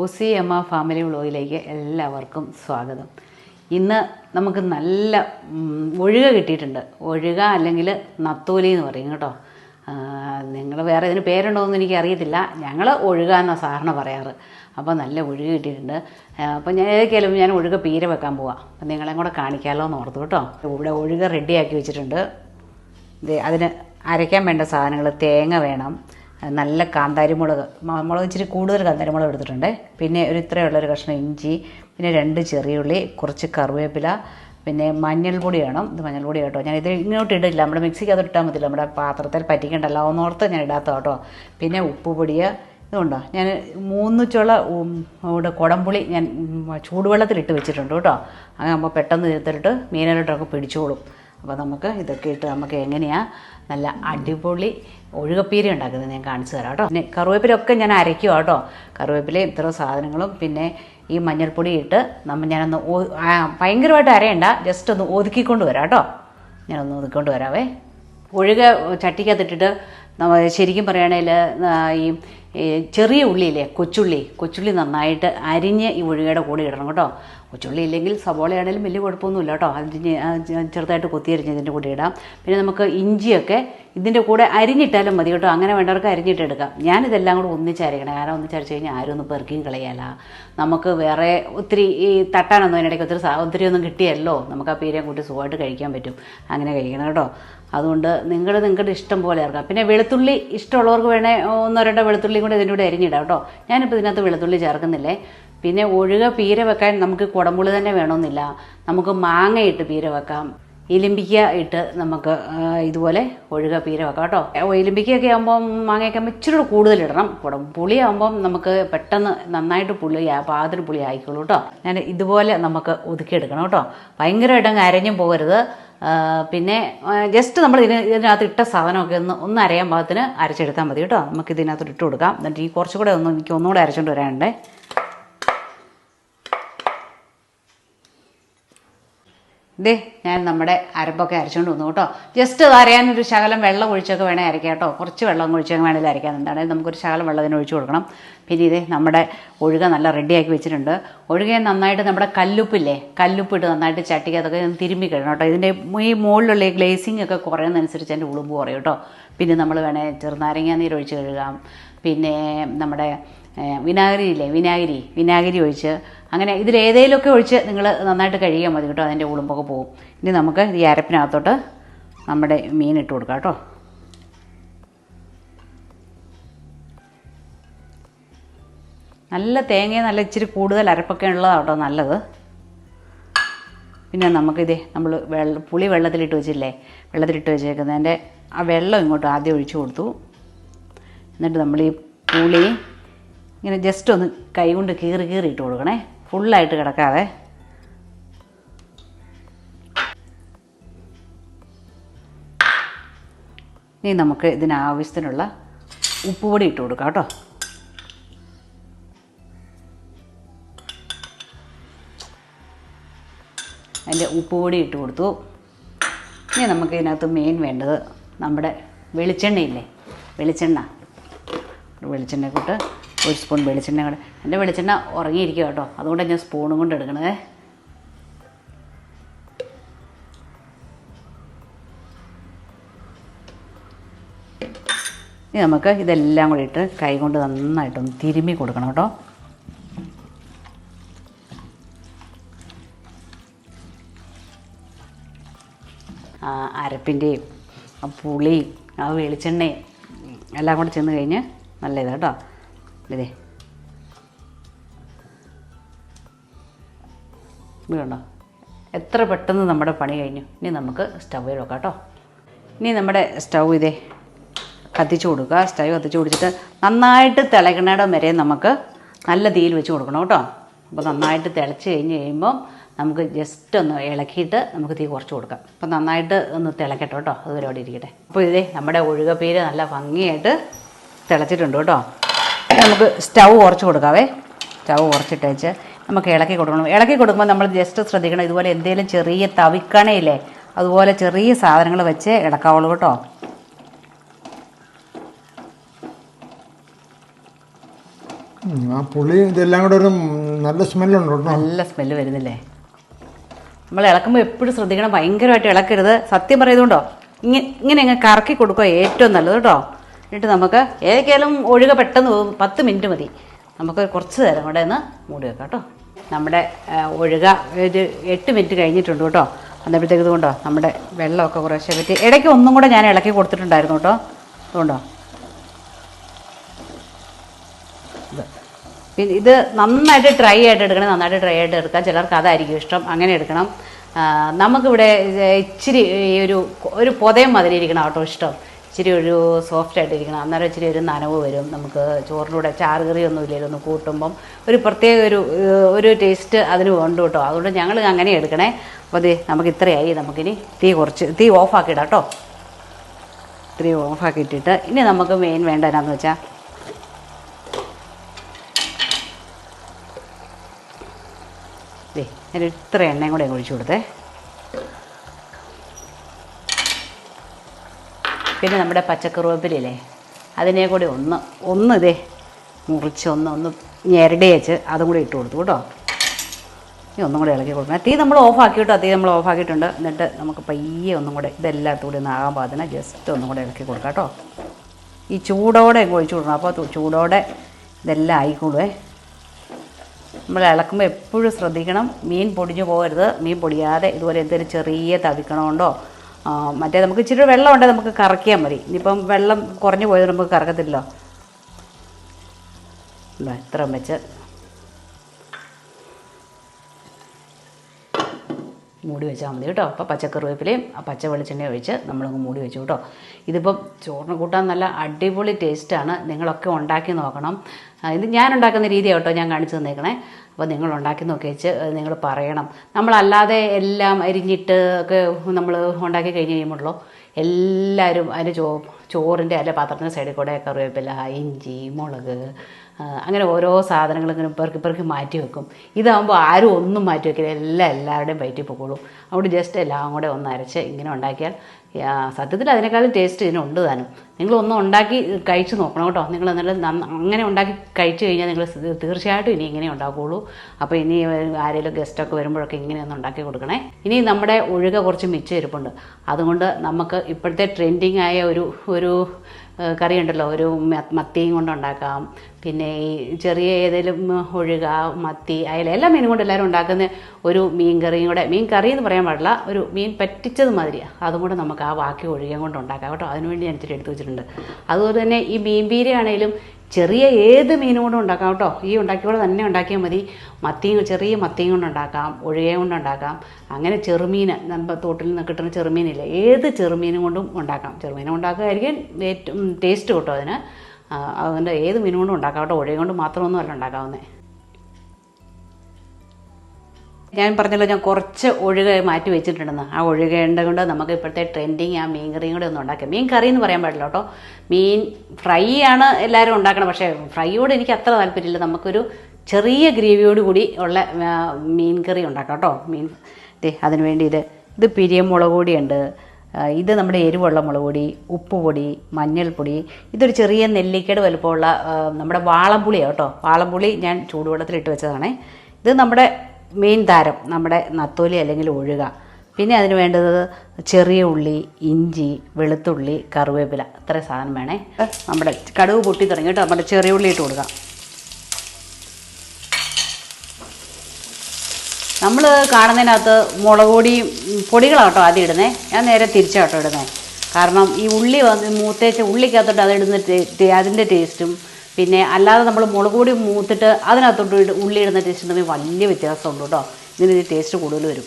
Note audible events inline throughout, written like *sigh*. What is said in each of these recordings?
ഒസി Emma family വ്ളോഗിലേക്ക് എല്ലാവർക്കും സ്വാഗതം. ഇന്ന് നമുക്ക് നല്ല ഒഴുക കിട്ടിയിട്ടുണ്ട്. ഒഴുക അല്ലെങ്കിൽ നത്തോലി എന്ന് പറയും കേട്ടോ. നിങ്ങൾ വേറെ ഇതിന് പേരുണ്ടോയെന്ന് എനിക്ക് അറിയത്തില്ല ഞങ്ങൾ ഒഴുക എന്നാണ് സാറിന് പറയാറ്. അപ്പോൾ നല്ല ഒഴുക കിട്ടിയിട്ടുണ്ട്. അപ്പോൾ ഞാൻ ഏതൊക്കെയാലും ഞാൻ ഒഴുക പീര വെക്കാൻ പോവാം. അപ്പം നിങ്ങളെയും കൂടെ കാണിക്കാമല്ലോ എന്ന് ഓർത്തു കേട്ടോ. ഇവിടെ ഒഴുക റെഡിയാക്കി വെച്ചിട്ടുണ്ട്. അതിന് അരയ്ക്കാൻ വേണ്ട സാധനങ്ങൾ തേങ്ങ വേണം. നല്ല കാന്താരിമുളക്. മുളക് ഇച്ചിരി കൂടുതൽ കാന്താരിമുളക് എടുത്തിട്ടുണ്ട്. പിന്നെ ഒരു ഇത്രയുള്ളൊരു കഷ്ണം ഇഞ്ചി പിന്നെ രണ്ട് ചെറിയുള്ളി കുറച്ച് കറിവേപ്പില പിന്നെ മഞ്ഞൾപ്പൊടി വേണം. ഇത് മഞ്ഞൾപ്പൊടി കേട്ടോ. ഞാൻ ഇത് ഇങ്ങോട്ട് ഇടില്ല. നമ്മുടെ മിക്സിക്ക് അത് ഇട്ടാൽ മതില്ല നമ്മുടെ പാത്രത്തിൽ പറ്റിക്കണ്ടല്ലോ ഓർത്ത് ഞാൻ ഇടാത്ത കേട്ടോ. പിന്നെ ഉപ്പ് പൊടിയ. ഇതുണ്ടോ ഞാൻ മൂന്ന് ചുള ഇവിടെ കുടംപുളി ഞാൻ ചൂടുവെള്ളത്തിൽ ഇട്ട് വെച്ചിട്ടുണ്ട് കേട്ടോ. അങ്ങനെ ആകുമ്പോൾ പെട്ടെന്ന് തീർത്തിട്ട് മീനിലോട്ടൊക്കെ പിടിച്ചോളും. അപ്പോൾ നമുക്ക് ഇതൊക്കെ ഇട്ട് നമുക്ക് എങ്ങനെയാണ് നല്ല അടിപൊളി ഒഴുകപ്പീര ഉണ്ടാക്കുന്നത് ഞാൻ കാണിച്ചു തരാം കേട്ടോ. പിന്നെ കറിവേപ്പിലൊക്കെ ഞാൻ അരയ്ക്കും കേട്ടോ. കറിവേപ്പില ഇത്ര സാധനങ്ങളും. പിന്നെ ഈ മഞ്ഞൾപ്പൊടി ഇട്ട് നമ്മൾ ഞാനൊന്ന് ഭയങ്കരമായിട്ട് അരയണ്ട. ജസ്റ്റ് ഒന്ന് ഒതുക്കിക്കൊണ്ട് വരാം കേട്ടോ. ഞാനൊന്ന് ഒതുക്കിക്കൊണ്ട് വരാവേ. ഒഴുക ചട്ടിക്കകത്തിട്ടിട്ട് ശരിക്കും പറയുകയാണെങ്കിൽ ഈ ചെറിയ ഉള്ളിയില്ലേ കൊച്ചുള്ളി കൊച്ചുള്ളി നന്നായിട്ട് അരിഞ്ഞ് ഈ ഒഴുകയുടെ കൂടെ ഇടണം കേട്ടോ. കൊച്ചുള്ളി ഇല്ലെങ്കിൽ സവോളയാണെങ്കിലും വലിയ കുഴപ്പമൊന്നുമില്ല കേട്ടോ. അതിന് ചെറുതായിട്ട് കൊത്തിയരിഞ്ഞ് ഇതിന്റെ കൂടെ ഇടാം. പിന്നെ നമുക്ക് ഇഞ്ചിയൊക്കെ ഇതിന്റെ കൂടെ അരിഞ്ഞിട്ടാലും മതി കേട്ടോ. അങ്ങനെ വേണ്ടവർക്ക് അരിഞ്ഞിട്ട് എടുക്കാം. ഞാനിതെല്ലാം കൂടെ ഒന്നിച്ചരയ്ക്കണം കാരണം ഒന്നിച്ചരച്ച് കഴിഞ്ഞാൽ ആരും ഒന്ന് പെറുക്കിയും കളയാല നമുക്ക് വേറെ ഒത്തിരി ഈ തട്ടാനൊന്നും അതിനിടയ്ക്ക് ഒത്തിരി ഒത്തിരി ഒന്നും കിട്ടിയല്ലോ. നമുക്ക് ആ പീരയും കൂട്ടി സുഖമായിട്ട് കഴിക്കാൻ പറ്റും. അങ്ങനെ കഴിക്കണം കേട്ടോ. അതുകൊണ്ട് നിങ്ങൾ നിങ്ങളുടെ ഇഷ്ടം പോലെ ഇറക്കാം. പിന്നെ വെളുത്തുള്ളി ഇഷ്ടമുള്ളവർക്ക് വേണേൽ ഒന്നോ രണ്ടോ വെളുത്തുള്ളിയും കൂടെ ഇതിന്റെ കൂടെ അരിഞ്ഞിടാം കേട്ടോ. ഞാനിപ്പോൾ ഇതിനകത്ത് വെളുത്തുള്ളി ചേർക്കുന്നില്ലേ? പിന്നെ ഒഴുക പീര വെക്കാൻ നമുക്ക് കുടമ്പുളി തന്നെ വേണമെന്നില്ല. നമുക്ക് മാങ്ങ ഇട്ട് പീര വെക്കാം. ഇലിമ്പിക്ക ഇട്ട് നമുക്ക് ഇതുപോലെ ഒഴുക പീര വെക്കാം കേട്ടോ. ഇലിമ്പിക്കയൊക്കെ ആകുമ്പം മാങ്ങയൊക്കെ ആകുമ്പോൾ ഇച്ചിരി കൂടെ കൂടുതൽ ഇടണം. കുടം പുളി ആകുമ്പം നമുക്ക് പെട്ടെന്ന് നന്നായിട്ട് പുളി പാകത്തിന് പുളി ആയിക്കോളൂ കേട്ടോ. ഞാൻ ഇതുപോലെ നമുക്ക് ഒതുക്കിയെടുക്കണം കേട്ടോ. ഇടം അരഞ്ഞും പോകരുത്. പിന്നെ ജസ്റ്റ് നമ്മൾ ഇതിന് ഇതിനകത്ത് ഇട്ട സാധനമൊക്കെ ഒന്ന് ഒന്ന് അരയാൻ പാകത്തിന് അരച്ചെടുത്താൽ മതി കേട്ടോ. നമുക്ക് ഇതിനകത്ത് ഇട്ട് കൊടുക്കാം. എന്നിട്ട് ഈ കുറച്ചുകൂടെ ഒന്ന് എനിക്ക് ഒന്നുകൂടെ അരച്ചുകൊണ്ട് വരാനുണ്ടേ. ദേ ഞാൻ നമ്മുടെ അരപ്പൊക്കെ അരച്ചുകൊണ്ട് വന്നു കേട്ടോ. ജസ്റ്റ് അത് അരയാനൊരു ശകലം വെള്ളം ഒഴിച്ചൊക്കെ വേണേൽ അരയ്ക്കാം കേട്ടോ. കുറച്ച് വെള്ളം ഒഴിച്ചൊക്കെ വേണേൽ അരയ്ക്കാം. എന്താണ് നമുക്കൊരു ശകലം വെള്ളത്തിന് ഒഴിച്ച് കൊടുക്കണം. പിന്നെ ഇതേ നമ്മുടെ ഒഴുക നല്ല റെഡിയാക്കി വെച്ചിട്ടുണ്ട്. ഒഴുകയെ നന്നായിട്ട് നമ്മുടെ കല്ലുപ്പില്ലേ കല്ലുപ്പിട്ട് നന്നായിട്ട് ചട്ടിക്കകത്തൊക്കെ തിരുമ്പി കഴിയണം കേട്ടോ. ഇതിന്റെ ഈ മുകളിലുള്ള ഈ ഗ്ലേസിംഗ് ഒക്കെ കുറയുന്നതനുസരിച്ച് എന്റെ ഉളുമ്പ് കുറയും കേട്ടോ. പിന്നെ നമ്മൾ വേണേൽ ചെറുനാരങ്ങ നീര് ഒഴിച്ച് കഴുകാം. പിന്നെ നമ്മുടെ വിനാഗിരി ഇല്ലേ? വിനാഗിരി വിനാഗിരി ഒഴിച്ച് അങ്ങനെ ഇതിലേതേലൊക്കെ ഒഴിച്ച് നിങ്ങൾ നന്നായിട്ട് കഴിയാൽ മതി കേട്ടോ അതിന്റെ ഉളുമ്പൊക്കെ പോകും. ഇനി നമുക്ക് ഈ അരപ്പിനകത്തോട്ട് നമ്മുടെ മീൻ ഇട്ട് കൊടുക്കാം കേട്ടോ. നല്ല തേങ്ങ നല്ല ഇച്ചിരി കൂടുതൽ അരപ്പൊക്കെ ഉള്ളതാണ് കേട്ടോ നല്ലത്. പിന്നെ നമുക്കിതേ നമ്മൾ വെള്ള പുളി വെള്ളത്തിലിട്ട് വെച്ചില്ലേ വെള്ളത്തിലിട്ട് വെച്ചേക്കുന്നതിന്റെ ആ വെള്ളം ഇങ്ങോട്ട് ആദ്യം ഒഴിച്ചു കൊടുത്തു. എന്നിട്ട് നമ്മൾ ഈ പുളി ഇങ്ങനെ ജസ്റ്റ് ഒന്ന് കൈ കൊണ്ട് കീറി കീറി ഇട്ട് കൊടുക്കണേ. ഫുള്ളായിട്ട് കിടക്കാതെ ഇനി നമുക്ക് ഇതിനാവശ്യത്തിനുള്ള ഉപ്പുപൊടി ഇട്ട് കൊടുക്കാം കേട്ടോ. അതിന്റെ ഉപ്പുപൊടി ഇട്ട് കൊടുത്തു. ഇനി നമുക്ക് ഇതിനകത്ത് മെയിൻ വേണ്ടത് നമ്മുടെ വെളിച്ചെണ്ണയില്ലേ? വെളിച്ചെണ്ണ. വെളിച്ചെണ്ണ കൂട്ട് ഒരു സ്പൂൺ വെളിച്ചെണ്ണ കൂടെ എന്റെ വെളിച്ചെണ്ണ ഉറങ്ങിയിരിക്കുക കേട്ടോ. അതുകൊണ്ട് ഞാൻ സ്പൂണും കൊണ്ട് എടുക്കണത്. ഇനി നമുക്ക് ഇതെല്ലാം കൂടി ഇട്ട് കൈ കൊണ്ട് നന്നായിട്ടൊന്ന് തിരുമ്മി കൊടുക്കണം കേട്ടോ. ആ അരപ്പിന്റെയും ആ പുളിയും ആ വെളിച്ചെണ്ണയും എല്ലാം കൂടെ ചെന്ന് കഴിഞ്ഞ് നല്ല ഇതാ കേട്ടോ. ഇതേ ഇത് എത്ര പെട്ടെന്ന് നമ്മുടെ പണി കഴിഞ്ഞു. ഇനി നമുക്ക് സ്റ്റൗവിൽ വെക്കാം കേട്ടോ. ഇനി നമ്മുടെ സ്റ്റൗ ഇതേ കത്തിച്ചു കൊടുക്കുക. സ്റ്റൗ കത്തിച്ചു കൊടുത്തിട്ട് നന്നായിട്ട് തിളക്കണയിടം വരെ നമുക്ക് നല്ല തീയിൽ വെച്ച് കൊടുക്കണം കേട്ടോ. അപ്പോൾ നന്നായിട്ട് തിളച്ച് കഴിഞ്ഞ് കഴിയുമ്പം നമുക്ക് ജസ്റ്റ് ഒന്ന് ഇളക്കിയിട്ട് നമുക്ക് തീ കുറച്ച് കൊടുക്കാം. അപ്പോൾ നന്നായിട്ട് ഒന്ന് തിളക്കട്ടെ കേട്ടോ. അതുവരെ അവിടെ ഇരിക്കട്ടെ. അപ്പോൾ ഇതേ നമ്മുടെ ഒഴുകപ്പീര് നല്ല ഭംഗിയായിട്ട് തിളച്ചിട്ടുണ്ട് കേട്ടോ. നമുക്ക് സ്റ്റൗ കുറച്ച് കൊടുക്കാവേ. സ്റ്റൗ കുറച്ചിട്ട് വെച്ച് നമുക്ക് ഇളക്കി കൊടുക്കണം. ഇളക്കി കൊടുക്കുമ്പോൾ നമ്മൾ ജസ്റ്റ് ശ്രദ്ധിക്കണം. ഇതുപോലെ എന്തെങ്കിലും ചെറിയ തവിക്കണയില്ലേ അതുപോലെ ചെറിയ സാധനങ്ങൾ വെച്ച് ഇളക്കാവുള്ളൂ കേട്ടോ. ആ പുളി ഇതെല്ലാം കൂടെ ഒരു നല്ല സ്മെല്ലുണ്ട് നല്ല സ്മെല്ല് വരുന്നില്ലേ? നമ്മൾ ഇളക്കുമ്പോൾ എപ്പോഴും ശ്രദ്ധിക്കണം. ഭയങ്കരമായിട്ട് ഇളക്കരുത്. സത്യം പറയുന്നുണ്ടോ? ഇങ്ങനെ ഇങ്ങനെ അങ്ങ് കറക്കി കൊടുക്കുക ഏറ്റവും നല്ലത് കേട്ടോ. എന്നിട്ട് നമുക്ക് ഏതൊക്കെയാലും ഒഴുക പെട്ടെന്ന് പത്ത് മിനിറ്റ് മതി. നമുക്ക് കുറച്ച് നേരം കൂടെ ഒന്ന് മൂടി വെക്കാം കേട്ടോ. നമ്മുടെ ഒഴുക ഒരു എട്ട് മിനിറ്റ് കഴിഞ്ഞിട്ടുണ്ട് കേട്ടോ. അന്നപ്പോഴത്തേക്ക് ഇതുകൊണ്ടോ നമ്മുടെ വെള്ളമൊക്കെ കുറേശ്ശെ പറ്റി. ഇടയ്ക്ക് ഒന്നും കൂടെ ഞാൻ ഇളക്കി കൊടുത്തിട്ടുണ്ടായിരുന്നു കേട്ടോ. അതുകൊണ്ടോ പിന്നെ ഇത് നന്നായിട്ട് ഡ്രൈ ആയിട്ട് എടുക്കണം. നന്നായിട്ട് ഡ്രൈ ആയിട്ട് എടുക്കാം. ചിലർക്ക് അതായിരിക്കും ഇഷ്ടം. അങ്ങനെ എടുക്കണം. നമുക്കിവിടെ ഇച്ചിരി ഈ ഒരു ഒരു പൊതയും മതിലിരിക്കണം കേട്ടോ. ഇഷ്ടം. ഇച്ചിരി ഒരു സോഫ്റ്റ് ആയിട്ട് ഇരിക്കണം അന്നേരം ഇച്ചിരി ഒരു നനവ് വരും. നമുക്ക് ചോറിലൂടെ ചാറുകറി ഒന്നും ഇല്ലല്ലോ ഒന്ന് കൂട്ടുമ്പം ഒരു പ്രത്യേക ഒരു ഒരു ടേസ്റ്റ് അതിന് വേണ്ട കേട്ടോ. അതുകൊണ്ട് ഞങ്ങൾ അങ്ങനെ എടുക്കണേ. അപ്പോൾ അതെ നമുക്ക് ഇത്രയായി. നമുക്കിനി തീ കുറച്ച് തീ ഓഫാക്കിയിടാം കേട്ടോ. ഇത്രയും ഓഫാക്കി ഇട്ടിട്ട് ഇനി നമുക്ക് മെയിൻ വേണ്ട എന്നാന്ന് വെച്ചാൽ ദേ ഇത്ര എണ്ണയും കൂടെ ഒഴിച്ചു കൊടുത്തേ. പിന്നെ നമ്മുടെ പച്ചക്കറിവേപ്പിലല്ലേ അതിനെ കൂടി ഒന്ന് ഒന്ന് ഇതേ മുറിച്ച് ഒന്ന് ഒന്ന് ഞെരടി വെച്ച് അതും കൂടി ഇട്ട് കൊടുത്തു കേട്ടോ. ഇനി ഒന്നും കൂടി ഇളക്കി കൊടുക്കണം. തീ നമ്മൾ ഓഫാക്കി കേട്ടോ തീ നമ്മൾ ഓഫാക്കിയിട്ടുണ്ട് എന്നിട്ട് നമുക്ക് പയ്യെ ഒന്നും കൂടെ ഇതെല്ലാത്തും കൂടി ഒന്ന് പാകത്തിന് ജസ്റ്റ് ഒന്നും കൂടെ ഇളക്കി കൊടുക്കാം കേട്ടോ. ഈ ചൂടോടെ ഒഴിച്ചു കൊടുക്കണം. അപ്പോൾ ചൂടോടെ ഇതെല്ലാം ആയിക്കോളുവേ. നമ്മൾ ഇളക്കുമ്പോൾ എപ്പോഴും ശ്രദ്ധിക്കണം. മീൻ പൊടിഞ്ഞു പോകരുത്. മീൻ പൊടിയാതെ ഇതുപോലെ എന്തെങ്കിലും ചെറിയ തവിക്കണമുണ്ടോ മറ്റേ നമുക്ക് ഇച്ചിരി വെള്ളം ഉണ്ടെങ്കിൽ നമുക്ക് കറക്കിയാൽ മതി. ഇനിയിപ്പം വെള്ളം കുറഞ്ഞു പോയത് നമുക്ക് കറക്കത്തില്ലല്ലോ. ഇതാ, ഇത്രയും വെച്ച് മൂടി വെച്ചാൽ മതി കേട്ടോ. അപ്പോൾ പച്ചക്കറിവേപ്പിലയും പച്ച വെളിച്ചെണ്ണ ഒഴിച്ച് നമ്മളങ്ങ് മൂടി വെച്ചു കേട്ടോ. ഇതിപ്പം ചോറിന് കൂട്ടാൻ നല്ല അടിപൊളി ടേസ്റ്റാണ് നിങ്ങളൊക്കെ ഉണ്ടാക്കി നോക്കണം. ഇത് ഞാൻ ഉണ്ടാക്കുന്ന രീതിയാണ് കേട്ടോ ഞാൻ കാണിച്ചു തന്നേക്കണേ. അപ്പോൾ നിങ്ങൾ ഉണ്ടാക്കി നോക്കി വെച്ച് നിങ്ങൾ പറയണം. നമ്മളല്ലാതെ എല്ലാം അരിഞ്ഞിട്ട് ഒക്കെ നമ്മൾ ഉണ്ടാക്കി കഴിഞ്ഞ് കഴിയുമ്പോഴല്ലോ എല്ലാവരും അതിന്റെ ചോ ചോറിന്റെ അല്ലെ പാത്രത്തിന്റെ സൈഡിൽ കൂടെ കറിവേപ്പില ഇഞ്ചി മുളക് അങ്ങനെ ഓരോ സാധനങ്ങൾ ഇങ്ങനെ പെറുക്കി പെറുക്കി മാറ്റി വെക്കും. ഇതാകുമ്പോൾ ആരും ഒന്നും മാറ്റി വെക്കില്ല. എല്ലാം എല്ലാവരുടെയും വയറ്റിൽ പൊക്കോളും. അവിടെ ജസ്റ്റ് എല്ലാം കൂടെ ഒന്ന് അരച്ച് ഇങ്ങനെ ഉണ്ടാക്കിയാൽ സത്യത്തിൽ അതിനേക്കാളും ടേസ്റ്റ് ഇതിനുണ്ട് താനും. നിങ്ങളൊന്നും ഉണ്ടാക്കി കഴിച്ച് നോക്കണം കേട്ടോ. നിങ്ങൾ എന്നിട്ട് അങ്ങനെ ഉണ്ടാക്കി കഴിച്ചു കഴിഞ്ഞാൽ നിങ്ങൾ തീർച്ചയായിട്ടും ഇനി ഇങ്ങനെ ഉണ്ടാക്കുകയുള്ളൂ അപ്പോൾ ഇനി ആരെങ്കിലും ഗസ്റ്റൊക്കെ വരുമ്പോഴൊക്കെ ഇങ്ങനെ ഒന്ന് ഉണ്ടാക്കി കൊടുക്കണേ. ഇനി നമ്മുടെ ഒഴുക കുറച്ച് മിച്ചം ഇരിപ്പുണ്ട്. അതുകൊണ്ട് നമുക്ക് ഇപ്പോഴത്തെ ട്രെൻഡിങ് ആയ ഒരു ഒരു ഏഹ് കറി ഉണ്ടല്ലോ ഒരു മത്തിയും കൊണ്ടുണ്ടാക്കാം. പിന്നെ ഈ ചെറിയ ഏതെങ്കിലും ഒഴുക മത്തി അയല എല്ലാ മീനും കൊണ്ട് എല്ലാവരും ഉണ്ടാക്കുന്ന ഒരു മീൻ കറിയും കൂടെ. മീൻ കറി എന്ന് പറയാൻ പാടില്ല. ഒരു മീൻ പറ്റിച്ചത് മാതിരിയാണ് അതും കൂടെ നമുക്ക് ആ ബാക്കി ഒഴുകയും കൊണ്ട് ഉണ്ടാക്കാം കേട്ടോ. അതിനുവേണ്ടി ഞാൻ ഇച്ചിരി എടുത്ത് വെച്ചിട്ടുണ്ട്. അതുപോലെ തന്നെ ഈ മീൻ പീര ആണെങ്കിലും ചെറിയ ഏത് മീനും കൊണ്ടും ഉണ്ടാക്കാം കേട്ടോ. ഈ ഉണ്ടാക്കിയോടെ തന്നെ ഉണ്ടാക്കിയാൽ മതി. മത്തിയും ചെറിയ മത്തിയും കൊണ്ട് ഉണ്ടാക്കാം ഒഴുകയും കൊണ്ട് ഉണ്ടാക്കാം. അങ്ങനെ ചെറുമീൻ നമ്മുടെ തോട്ടിൽ നിന്ന് കിട്ടുന്ന ചെറുമീനില്ല ഏത് ചെറുമീനും കൊണ്ടും ഉണ്ടാക്കാം. ചെറുമീനും ഉണ്ടാക്കുകയായിരിക്കും ഏറ്റവും ടേസ്റ്റ് കിട്ടും അതിന്. അതുകൊണ്ട് ഏത് മീനും കൊണ്ടും ഉണ്ടാക്കാം കേട്ടോ. ഒഴുകയും കൊണ്ട് മാത്രമൊന്നും അല്ല ഉണ്ടാക്കാവുന്നത് ഞാൻ പറഞ്ഞല്ലോ ഞാൻ കുറച്ച് ഒഴുക മാറ്റി വെച്ചിട്ടുണ്ടെന്ന്. ആ ഒഴുകേണ്ട കൊണ്ട് നമുക്ക് ഇപ്പോഴത്തെ ട്രെൻഡിങ് ആ മീൻ കറിയും കൂടെ ഒന്ന് ഉണ്ടാക്കാം. മീൻ കറി എന്ന് പറയാൻ പാടില്ല കേട്ടോ. മീൻ ഫ്രൈ ആണ് എല്ലാവരും ഉണ്ടാക്കണം പക്ഷേ ഫ്രൈയോട് എനിക്ക് അത്ര താല്പര്യമില്ല. നമുക്കൊരു ചെറിയ ഗ്രേവിയോട് കൂടി ഉള്ള മീൻ കറി ഉണ്ടാക്കാം കേട്ടോ. മീൻ അതിന് വേണ്ടി ഇത് ഇത് പിരിയമുളക് പൊടിയുണ്ട് ഇത് നമ്മുടെ എരിവുള്ള മുളക് പൊടി ഉപ്പുപൊടി മഞ്ഞൾപ്പൊടി. ഇതൊരു ചെറിയ നെല്ലിക്കയുടെ വലുപ്പമുള്ള നമ്മുടെ വാളംപുളിയാണ് കേട്ടോ. വാളംപുളി ഞാൻ ചൂടുവെള്ളത്തിലിട്ട് വെച്ചതാണേ. ഇത് നമ്മുടെ മെയിൻ താരം നമ്മുടെ നത്തോലി അല്ലെങ്കിൽ ഒഴുക. പിന്നെ അതിന് വേണ്ടത് ചെറിയ ഉള്ളി ഇഞ്ചി വെളുത്തുള്ളി കറിവേപ്പില. ഇത്ര സാധനം വേണേ. നമ്മുടെ കടുക് പൊട്ടി തുടങ്ങി കേട്ടോ. നമ്മുടെ ചെറിയ ഉള്ളി ഇട്ട് കൊടുക്കാം. നമ്മൾ കാണുന്നതിനകത്ത് മുളക് പൊടിയും പൊടികളാട്ടോ ആദ്യം ഇടുന്നത് ഞാൻ നേരെ തിരിച്ചാട്ടോ ഇടുന്നേ. കാരണം ഈ ഉള്ളി വന്ന് മൂത്തേച്ച് ഉള്ളിക്കകത്തോട്ട് അത് ഇടുന്ന അതിന്റെ ടേസ്റ്റും പിന്നെ അല്ലാതെ നമ്മൾ മുളക് പൊടി മൂത്തിട്ട് അതിനകത്തോട്ട് ഉള്ളി ഇടുന്ന ടേസ്റ്റ് തമ്മിൽ വലിയ വ്യത്യാസമുണ്ട് കേട്ടോ. ഇതിന് ടേസ്റ്റ് കൂടുതൽ വരും.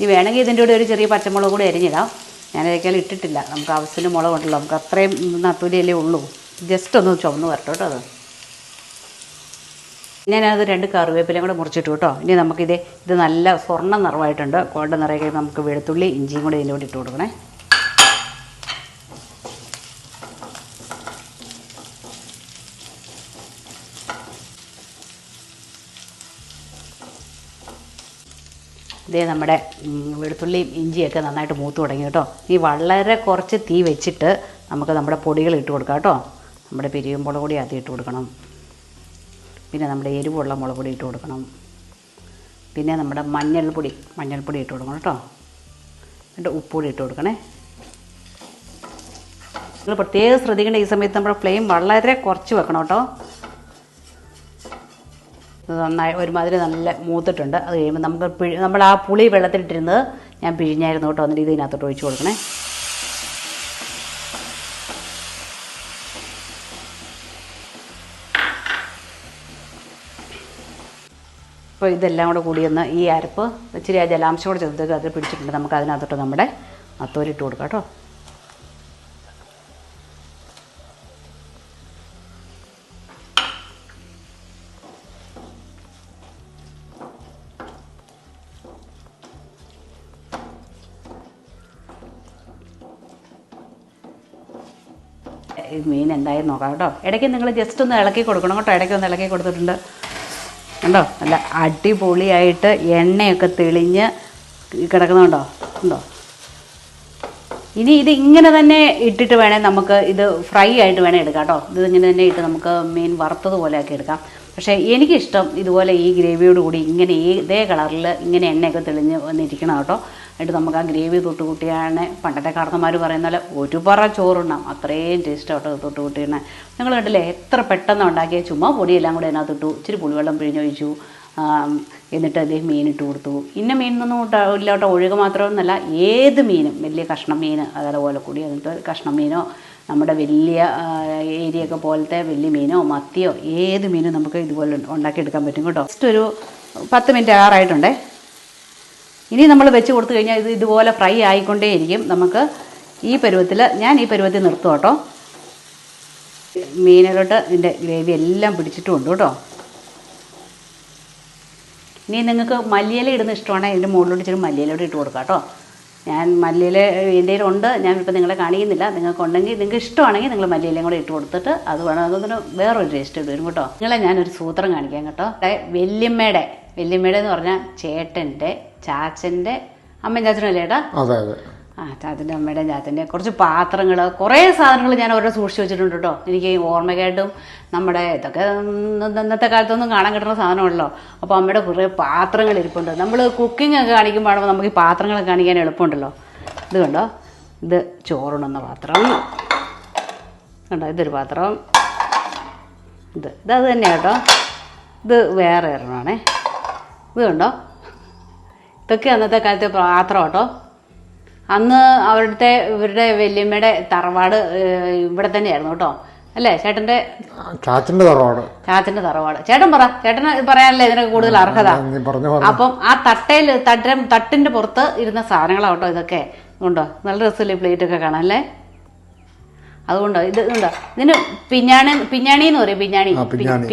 ഇനി വേണമെങ്കിൽ ഇതിന്റെ കൂടെ ഒരു ചെറിയ പച്ചമുളക് കൂടി അരിഞ്ഞിടാം. ഞാൻ ഏതൊക്കെയാലും ഇട്ടിട്ടില്ല. നമുക്ക് ആവശ്യത്തിന് മുളക് ഉണ്ടല്ലോ നമുക്ക് അത്രയും നത്തൂലിയല്ലേ ഉള്ളൂ. ജസ്റ്റ് ഒന്ന് ചുവന്ന് വരട്ടോ കേട്ടോ അത്. ഞാനത് രണ്ട് കറിവേപ്പിലയും കൂടെ മുറിച്ചിട്ടു കേട്ടോ. ഇനി നമുക്കിത് ഇത് നല്ല സ്വർണ നിറമായിട്ടുണ്ട്. ഗോൾഡൻ നിറയൊക്കെ നമുക്ക് വെളുത്തുള്ളി ഇഞ്ചിയും കൂടി ഇതിന്റെ കൂടി ഇട്ട് കൊടുക്കണേ. ഇതേ നമ്മുടെ വെളുത്തുള്ളിയും ഇഞ്ചിയൊക്കെ നന്നായിട്ട് മൂത്ത് തുടങ്ങി കേട്ടോ. ഈ വളരെ കുറച്ച് തീ വെച്ചിട്ട് നമുക്ക് നമ്മുടെ പൊടികൾ ഇട്ട് കൊടുക്കാം കേട്ടോ. നമ്മുടെ പെരിയും കൂടി അത് ഇട്ട് കൊടുക്കണം. പിന്നെ നമ്മുടെ എരിവുള്ള മുളക് പൊടി ഇട്ട് കൊടുക്കണം. പിന്നെ നമ്മുടെ മഞ്ഞൾപ്പൊടി മഞ്ഞൾപ്പൊടി ഇട്ട് കൊടുക്കണം കേട്ടോ. എന്നിട്ട് ഉപ്പുപൊടി ഇട്ട് കൊടുക്കണേ. നിങ്ങൾ പ്രത്യേകം ശ്രദ്ധിക്കേണ്ട ഈ സമയത്ത് നമ്മുടെ ഫ്ലെയിം വളരെ കുറച്ച് വെക്കണം കേട്ടോ. നന്നായി ഒരുമാതിരി നല്ല മൂത്തിട്ടുണ്ട്. അത് കഴിയുമ്പോൾ നമുക്ക് പിഴി നമ്മൾ ആ പുളി വെള്ളത്തിലിട്ടിരുന്നത് ഞാൻ പിഴിഞ്ഞായിരുന്നു കേട്ടോ. എന്നിട്ട് ഇത് ഇതിനകത്തോട്ട് ഒഴിച്ചു കൊടുക്കണേ. അപ്പോൾ ഇതെല്ലാം കൂടെ കൂടി ഒന്ന് ഈ അരപ്പ് ഇച്ചിരി ആ ജലാംശം കൂടെ ചെറുതൊക്കെ അത് പിടിച്ചിട്ടുണ്ട്. നമുക്ക് അതിനകത്തോട്ട് നമ്മുടെ നത്തോരി ഇട്ട് കൊടുക്കാം കേട്ടോ. നോക്കാം കേട്ടോ. ഇടയ്ക്ക് നിങ്ങൾ ജസ്റ്റ് ഒന്ന് ഇളക്കി കൊടുക്കണം കേട്ടോ. ഇടയ്ക്ക് ഒന്ന് ഇളക്കി കൊടുത്തിട്ടുണ്ട്. കണ്ടോ? നല്ല അടിപൊളിയായിട്ട് എണ്ണയൊക്കെ തെളിഞ്ഞ് കിടക്കുന്നുണ്ടോ? ഉണ്ടോ? ഇനി ഇത് ഇങ്ങനെ തന്നെ ഇട്ടിട്ട് വേണേൽ നമുക്ക് ഇത് ഫ്രൈ ആയിട്ട് വേണേൽ എടുക്കാം കേട്ടോ. ഇത് ഇങ്ങനെ തന്നെ ഇട്ട് നമുക്ക് മീൻ വറുത്തതുപോലെ ആക്കി എടുക്കാം. പക്ഷേ എനിക്കിഷ്ടം ഇതുപോലെ ഈ ഗ്രേവിയോട് കൂടി ഇങ്ങനെ ഇതേ കളറിൽ ഇങ്ങനെ എണ്ണയൊക്കെ തെളിഞ്ഞ് വന്നിരിക്കണം കേട്ടോ. എന്നിട്ട് നമുക്ക് ആ ഗ്രേവി തൊട്ട് കൂട്ടിയാണ് പണ്ടത്തെ കാർന്നമാർ പറയുന്ന പോലെ ഒരു പറ ചോറുണ്ടാവും അത്രയും ടേസ്റ്റ് ആട്ടോ തൊട്ട് കൂട്ടിയാണ് നിങ്ങൾ കണ്ടില്ലേ എത്ര പെട്ടെന്ന് ഉണ്ടാക്കിയ ചുമ്മാ പൊടിയെല്ലാം കൂടെ അതിനകത്തിട്ടു ഇച്ചിരി പുളിവെള്ളം പിഴിഞ്ഞൊഴിച്ചു എന്നിട്ട് അതേ മീനിട്ട് കൊടുത്തു. ഇന്ന മീനൊന്നും ഇട്ട- ഇല്ല കേട്ടോ ഒഴുക മാത്രമൊന്നുമല്ല ഏത് മീനും വലിയ കഷ്ണം മീൻ അതേപോലെ കൂടി എന്നിട്ട് കഷ്ണം മീനോ നമ്മുടെ വലിയ ഏരിയൊക്കെ പോലത്തെ വലിയ മീനോ മത്തിയോ ഏത് മീനും നമുക്ക് ഇതുപോലെ ഉണ്ടാക്കിയെടുക്കാൻ പറ്റും കേട്ടോ. ജസ്റ്റ് ഒരു പത്ത് മിനിറ്റ് ആറായിട്ടുണ്ടേ. ഇനി നമ്മൾ വെച്ച് കൊടുത്തു കഴിഞ്ഞാൽ ഇത് ഇതുപോലെ ഫ്രൈ ആയിക്കൊണ്ടേയിരിക്കും. നമുക്ക് ഈ പരുവത്തിൽ ഞാൻ ഈ പരുവത്തിൽ നിർത്തും കേട്ടോ മീനിലോട്ട് ഇതിന്റെ ഗ്രേവി എല്ലാം പിടിച്ചിട്ടുമുണ്ട് കേട്ടോ ഇനി നിങ്ങൾക്ക് മല്ലിയില ഇടുന്ന ഇഷ്ടമാണെങ്കിൽ ഇതിന്റെ മുകളിലോട്ട് ഇച്ചിരി മല്ലിയിലോട്ട് ഇട്ട് കൊടുക്കാം കേട്ടോ ഞാൻ മല്ലിയില എന്റെ ഉണ്ട് ഞാനിപ്പോൾ നിങ്ങളെ കാണിക്കുന്നില്ല. നിങ്ങൾക്ക് ഉണ്ടെങ്കിൽ നിങ്ങൾക്ക് ഇഷ്ടമാണെങ്കിൽ നിങ്ങൾ മല്ലിയിലയും കൂടെ ഇട്ട് കൊടുത്തിട്ട് അത് വേണം. അതൊന്നിന് വേറൊരു ടേസ്റ്റ് ഇട്ട് വരും കേട്ടോ നിങ്ങളെ ഞാനൊരു സൂത്രം കാണിക്കാം കേട്ടോ. വല്യമ്മയുടെ വല്യമ്മയുടെ എന്ന് പറഞ്ഞാൽ ചേട്ടന്റെ ചാച്ചന്റെ അമ്മയും ചാച്ചനും ഏട്ടാ? അതെ അതെ. ആ ചാച്ചന്റെ അമ്മയുടെ ചാച്ചന്റെ കുറച്ച് പാത്രങ്ങൾ കുറേ സാധനങ്ങൾ ഞാൻ ഓരോ സൂക്ഷിച്ചു വെച്ചിട്ടുണ്ട് കേട്ടോ. എനിക്ക് ഓർമ്മയ്ക്കായിട്ടും നമ്മുടെ ഇതൊക്കെ ഇന്ന- ഇന്നത്തെ കാലത്തൊന്നും കാണാൻ കിട്ടുന്ന സാധനമാണല്ലോ. അപ്പൊ അമ്മയുടെ കുറേ പാത്രങ്ങൾ ഇരിപ്പുണ്ട്. നമ്മൾ കുക്കിംഗ് ഒക്കെ കാണിക്കുമ്പോൾ നമുക്ക് ഈ പാത്രങ്ങളൊക്കെ കാണിക്കാൻ എളുപ്പമുണ്ടല്ലോ. ഇത് കണ്ടോ? ഇത് ചോറുണ്ണുന്ന പാത്രം. കണ്ടോ? ഇതൊരു പാത്രം. ഇത്. ഇത് അത് തന്നെ കേട്ടോ. ഇത് വേറെ ഒരെണ്ണമാണേ. ഇത് കണ്ടോ? ഇതൊക്കെ അന്നത്തെ കാലത്തെ പാത്രം കേട്ടോ അന്ന് അവരുടെ ഇവരുടെ വല്യമ്മയുടെ തറവാട് ഇവിടെ തന്നെയായിരുന്നു കേട്ടോ. അല്ലേ? ചേട്ടന്റെ ചാച്ചന്റെ തറവാട്. ചാച്ചന്റെ തറവാട്. ചേട്ടൻ പറ ചേട്ടന് പറയാനല്ലേ ഇതിനൊക്കെ കൂടുതൽ അർഹത? അപ്പം ആ തട്ടയിൽ തട്ടം തട്ടിന്റെ പുറത്ത് ഇരുന്ന സാധനങ്ങളാണ് കേട്ടോ ഇതൊക്കെ. ഉണ്ടോ? നല്ല രസമല്ലേ പ്ലേറ്റ് ഒക്കെ കാണാം അല്ലേ? അതുകൊണ്ടോ? ഇത് ഉണ്ടോ? ഇതിന് പിഞ്ഞാണി പിഞ്ഞാണി എന്ന് പറയും പിഞ്ഞാണി.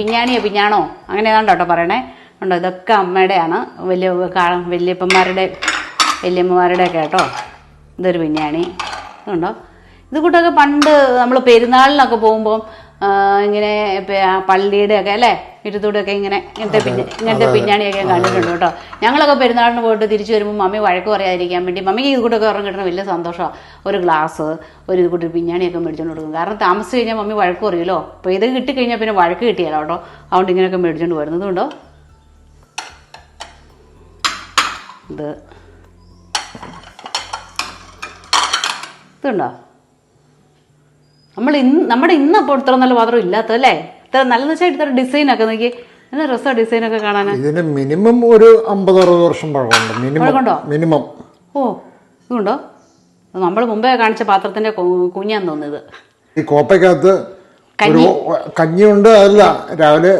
പിഞ്ഞാണിയോ പിഞ്ഞാണോ? അങ്ങനെ ഏതാണ്ടോ കേട്ടോ പറയണേ. ഉണ്ടോ? ഇതൊക്കെ അമ്മയുടെയാണ്. വലിയ വലിയപ്പന്മാരുടെ വലിയമ്മമാരുടെ കേട്ടോ. ഇതൊരു ബിരിയാണി ഇതുണ്ടോ? ഇത് കൂട്ടൊക്കെ പണ്ട് നമ്മൾ പെരുന്നാളിനൊക്കെ പോകുമ്പോൾ ഇങ്ങനെ പള്ളിയുടെ ഒക്കെ അല്ലേ? ഇരുത്തൂടെയൊക്കെ ഇങ്ങനെ ഇങ്ങനത്തെ പിന്നെ ഇങ്ങനത്തെ പിന്നാണിയൊക്കെ കണ്ടിട്ടുണ്ട് കേട്ടോ. ഞങ്ങളൊക്കെ പെരുന്നാളിന് പോയിട്ട് തിരിച്ചു വരുമ്പോൾ മമ്മി വഴക്ക് പറയാതിരിക്കാൻ വേണ്ടി മമ്മിക്ക് ഇത് കൂട്ടൊക്കെ ഉറങ്ങി കിട്ടണം വലിയ സന്തോഷമാണ് ഒരു ഗ്ലാസ് ഒരു ഇത് കൂട്ടി പിന്നാണിയൊക്കെ മേടിച്ചുകൊണ്ട് കൊടുക്കും. കാരണം താമസിച്ച് കഴിഞ്ഞാൽ മമ്മി വഴക്ക് പറയുമല്ലോ അപ്പോൾ ഇത് കിട്ടിക്കഴിഞ്ഞാൽ പിന്നെ വഴക്ക് കിട്ടിയാലോ കേട്ടോ? അതുകൊണ്ട് ഇങ്ങനെയൊക്കെ മേടിച്ചുകൊണ്ട് വരുന്നതുകൊണ്ടോ ഇത്. ഇതുണ്ടോ? നമ്മൾ ഇന്ന് നമ്മുടെ ഇന്ന് അപ്പോൾ ഇത്ര നല്ല പാത്രം ഇല്ലാത്തല്ലേ ഇത്ര നല്ല വെച്ചാൽ ഇത്ര ഡിസൈനൊക്കെ നോക്കി എന്നാ രസമാണ് ഡിസൈനൊക്കെ കാണാൻ ഇതിന് മിനിമം ഒരു അമ്പത് അറുപത് വർഷം പഴക്കമുണ്ട്. മിനിമം? മിനിമം ഓ ഇതുണ്ടോ? നമ്മൾ മുമ്പേ കാണിച്ച പാത്രത്തിന്റെ കുഞ്ഞാന്ന് തോന്നുന്നത്. ഈ കോപ്പയ്ക്കകത്ത് ഒരു കഞ്ഞിയുണ്ട് അതല്ല. രാവിലെ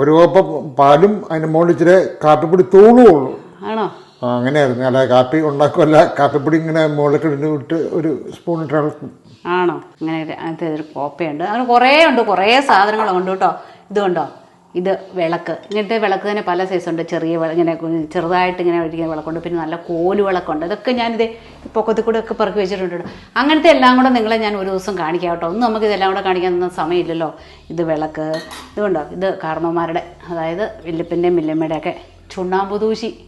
ഒരു കോപ്പ പാലും അതിന് മുകളിൽ ഇച്ചിരി കാപ്പിപ്പൊടി തൂളുള്ളൂ ആണോ? അങ്ങനെയായിരുന്നു. അല്ല കാപ്പി ഉണ്ടാക്കുമല്ല കാപ്പിപ്പൊടി ഇങ്ങനെ മുകളിൽ കിടന്നു വിട്ട് ഒരു സ്പൂൺ ഇട്ട് ഇളക്കും ആണോ? അങ്ങനെ അങ്ങനത്തെ ഒരു കോപ്പയുണ്ട്. അങ്ങനെ കുറേ ഉണ്ട് കുറേ സാധനങ്ങളുണ്ട് കേട്ടോ. ഇതുണ്ടോ ഇത് വിളക്ക്. ഇങ്ങനത്തെ വിളക്ക് തന്നെ പല സൈസുണ്ട് ചെറിയ ഇങ്ങനെ ചെറുതായിട്ട് ഇങ്ങനെ ഒഴിക്കുന്ന വിളക്കുണ്ട്. പിന്നെ നല്ല കോൽ വിളക്കുണ്ട്. ഇതൊക്കെ ഞാനിത് പൊക്കത്തിൽ കൂടെ ഒക്കെ പെറുക്കി വെച്ചിട്ടുണ്ട് അങ്ങനത്തെ എല്ലാം കൂടെ നിങ്ങളെ ഞാൻ ഒരു ദിവസം കാണിക്കാം കേട്ടോ. ഒന്നും നമുക്ക് ഇതെല്ലാം കൂടെ കാണിക്കാൻ സമയമില്ലല്ലോ. ഇത് വിളക്ക്. ഇത് കണ്ടോ? ഇത് കാർമ്മമാരുടെ അതായത് വല്യപ്പന്റെയും മില്ലമ്മയുടെയൊക്കെ ഒക്കെ ചുണ്ണാമ്പ് തൂശി. ആ